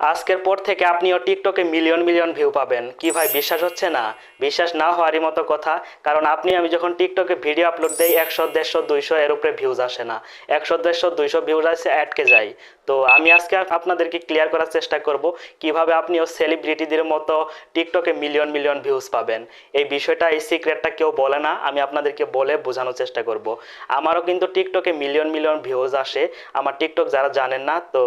আজকের পর থেকে আপনিও টিকটকে মিলিয়ন মিলিয়ন ভিউ পাবেন। কি ভাই, বিশ্বাস হচ্ছে না? বিশ্বাস না হওয়ারই মতো কথা, কারণ আপনি, আমি যখন টিকটকে ভিডিও আপলোড দেই, একশো, দেড়শো, দুইশো, এর উপরে ভিউজ আসে না। একশো, দেড়শো, দুইশো ভিউজ আসে, আটকে যায়। তো আমি আজকে আপনাদেরকে ক্লিয়ার করার চেষ্টা করব কীভাবে আপনিও সেলিব্রিটিদের মতো টিকটকে মিলিয়ন মিলিয়ন ভিউজ পাবেন। এই বিষয়টা, এই সিক্রেটটা কেউ বলে না, আমি আপনাদেরকে বলে বোঝানোর চেষ্টা করব। আমারও কিন্তু টিকটকে মিলিয়ন মিলিয়ন ভিউজ আসে। আমার টিকটক যারা জানেন না, তো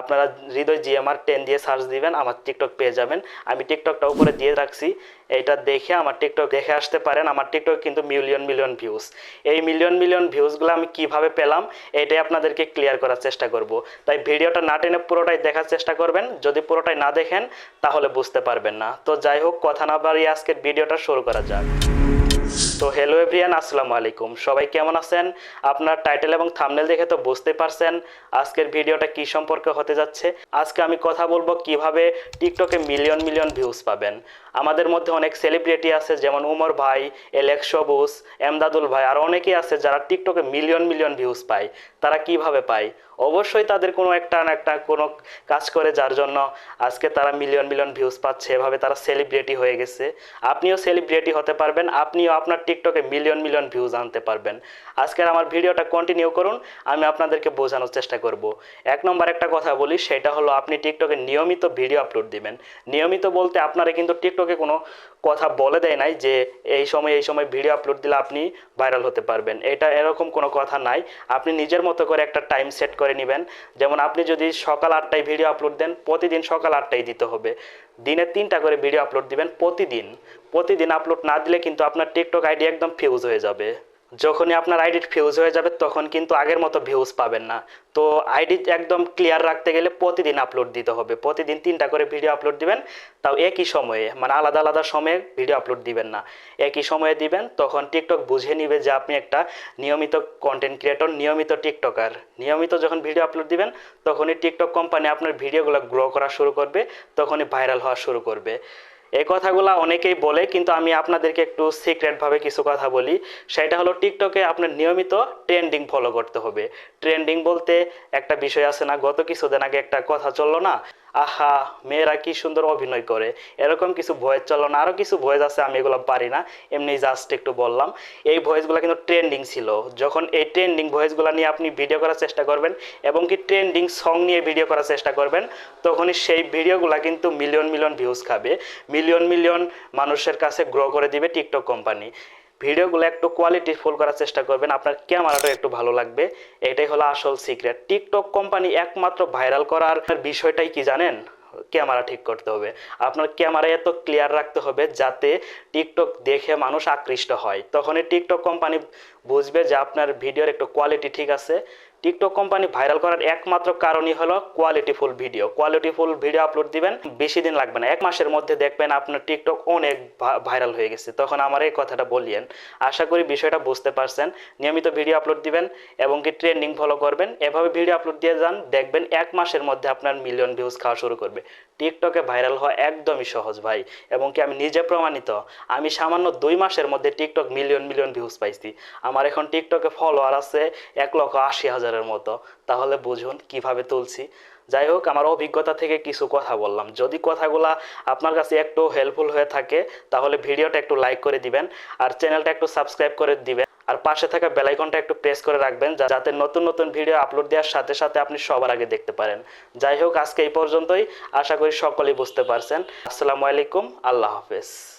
আপনারা হৃদয় জিএমআর টেন দিয়ে সার্চ দিবেন, আমার টিকটক পেয়ে যাবেন। আমি টিকটকটা উপরে দিয়ে রাখছি। এটা দেখে আমার টিকটক দেখে আসতে পারেন, আমার টিকটক কিন্তু মিলিয়ন মিলিয়ন ভিউজ এই মিলিয়ন মিলিয়ন ভিউজগুলো আমি কীভাবে পেলাম, এটাই আপনাদেরকে ক্লিয়ার করার চেষ্টা করব। তাই ভিডিওটা না টেনে পুরোটাই দেখার চেষ্টা করবেন। যদি পুরোটাই না দেখেন, তাহলে বুঝতে পারবেন না। তো যাই হোক, কথা না বাড়িয়ে আজকের ভিডিওটা শুরু করা যাক। তো হ্যালো এভরিয়ান আসসালামু আলাইকুম। সবাই কেমন আছেন? আপনার টাইটেল এবং থামনেল দেখে তো বুঝতে পারছেন আজকের ভিডিওটা কি সম্পর্কে হতে যাচ্ছে। আজকে আমি কথা বলব কীভাবে টিকটকে মিলিয়ন মিলিয়ন ভিউজ পাবেন। আমাদের মধ্যে অনেক সেলিব্রিটি আছে, যেমন উমর ভাই এলেক্স সবুজ, এমদাদুল ভাই, আর অনেকেই আছে যারা টিকটকে মিলিয়ন মিলিয়ন ভিউজ পায়। তারা কীভাবে পায়? অবশ্যই তাদের কোনো একটা না একটা কোনো কাজ করে, যার জন্য আজকে তারা মিলিয়ন মিলিয়ন ভিউজ পাচ্ছে। এভাবে তারা সেলিব্রিটি হয়ে গেছে। আপনিও সেলিব্রিটি হতে পারবেন, আপনিও আপনার টিকটকে মিলিয়ন মিলিয়ন ভিউজ আনতে পারবেন। আজকের আমার ভিডিওটা কন্টিনিউ করুন, আমি আপনাদেরকে বোঝানোর চেষ্টা করব। এক নম্বর একটা কথা বলি, সেটা হলো আপনি টিকটকে নিয়মিত ভিডিও আপলোড দিবেন। নিয়মিত বলতে আপনারা কিন্তু টিকটকে কোনো কথা বলে দেয় নাই যে, এই সময় এই সময় ভিডিও আপলোড দিলে আপনি ভাইরাল হতে পারবেন। এটা এরকম কোনো কথা নাই। আপনি নিজের মতো করে একটা টাইম সেট করে নেবেন। যেমন আপনি যদি সকাল আটটায় ভিডিও আপলোড দেন, প্রতিদিন সকাল আটটায় দিতে হবে। দিনে তিনটা করে ভিডিও আপলোড দিবেন প্রতিদিন। প্রতিদিন আপলোড না দিলে কিন্তু আপনার টিকটক আইডি একদম ফিউজ হয়ে যাবে। যখনই আপনার আইডি ফিউজ হয়ে যাবে, তখন কিন্তু আগের মতো ভিউজ পাবেন না। তো আইডি একদম ক্লিয়ার রাখতে গেলে প্রতিদিন আপলোড দিতে হবে। প্রতিদিন তিনটা করে ভিডিও আপলোড দিবেন, তাও একই সময়ে মানে আলাদা আলাদা সময়ে ভিডিও আপলোড দিবেন না। একই সময়ে দিবেন, তখন টিকটক বুঝে নিবে যে আপনি একটা নিয়মিত কন্টেন্ট ক্রিয়েটর নিয়মিত টিকটকার নিয়মিত যখন ভিডিও আপলোড দিবেন, তখনই টিকটক কোম্পানি আপনার ভিডিওগুলো গ্রো করা শুরু করবে, তখনই ভাইরাল হওয়া শুরু করবে। এই কথাগুলো অনেকেই বলে, কিন্তু আমি আপনাদেরকে একটু সিক্রেটভাবে কিছু কথা বলি। সেটা হলো টিকটকে আপনার নিয়মিত ট্রেন্ডিং ফলো করতে হবে। ট্রেন্ডিং বলতে একটা বিষয় আছে না, গত কিছুদিন আগে একটা কথা চলল না? আহা, মেয়েরা কি সুন্দর অভিনয় করে। এরকম কিছু ভয়েস চলল না আরও কিছু ভয়েস আছে, আমি এগুলো পারি না। এমনি জাস্ট একটু বললাম। এই ভয়েসগুলো কিন্তু ট্রেন্ডিং ছিল। যখন এই ট্রেন্ডিং ভয়েসগুলো নিয়ে আপনি ভিডিও করার চেষ্টা করবেন, এবং কি ট্রেন্ডিং সং নিয়ে ভিডিও করার চেষ্টা করবেন, তখনই সেই ভিডিওগুলো কিন্তু মিলিয়ন মিলিয়ন ভিউজ খাবে। মিলিয়ন মিলিয়ন মানুষের কাছে গ্রো করে দিবে টিকটক কোম্পানি ভিডিওগুলো একটু কোয়ালিটি ফুল করার চেষ্টা করবেন, আপনার ক্যামেরাটা একটু ভালো লাগবে। এটাই হলো আসল সিক্রেট টিকটক কোম্পানি একমাত্র ভাইরাল করার বিষয়টাই কি জানেন? ক্যামেরা ঠিক করতে হবে। আপনার ক্যামেরা এত ক্লিয়ার রাখতে হবে যাতে টিকটক দেখে মানুষ আকৃষ্ট হয়। তখনই টিকটক কোম্পানি বুঝবে যে আপনার ভিডিওর একটু কোয়ালিটি ঠিক আছে। টিকটক কোম্পানি ভাইরাল করার একমাত্র কারণই হলো qualityful video qualityful video upload দিবেন, বেশি দিন লাগবে না। এক মাসের মধ্যে দেখবেন আপনার টিকটক অনেক ভাইরাল হয়ে গেছে। তখন আমার এই কথাটা বলিয়েন আশা করি বিষয়টা বুঝতে পারছেন। নিয়মিত ভিডিও আপলোড দিবেন এবং কি ট্রেন্ডিং ফলো করবেন। এভাবে ভিডিও আপলোড দিয়ে যান, দেখবেন এক মাসের মধ্যে আপনার মিলিয়ন ভিউজ খাওয়া শুরু করবে। টিকটকে ভাইরাল হওয়া একদমই সহজ ভাই। এবং কি আমি নিজে প্রমাণিত, আমি সামান্য দুই মাসের মধ্যে টিকটক মিলিয়ন মিলিয়ন ভিউজ পাইছি। আমার এখন টিকটকে ফলোয়ার আছে এক লক্ষ আশি হাজারের মতো। তাহলে বুঝুন কীভাবে তুলছি। যাই হোক, আমার অভিজ্ঞতা থেকে কিছু কথা বললাম। যদি কথাগুলা আপনার কাছে একটু হেল্পফুল হয়ে থাকে, তাহলে ভিডিওটা একটু লাইক করে দিবেন আর চ্যানেলটা একটু সাবস্ক্রাইব করে দিবেন। আর পাশে থাকা বেলাইকনটা একটু প্রেস করে রাখবেন যাতে নতুন নতুন ভিডিও আপলোড দেওয়ার সাথে সাথে আপনি সবার আগে দেখতে পারেন। যাই হোক, আজকে এই পর্যন্তই। আশা করি সকলেই বুঝতে পারছেন। আসসালামু আলাইকুম। আল্লাহ হাফেজ।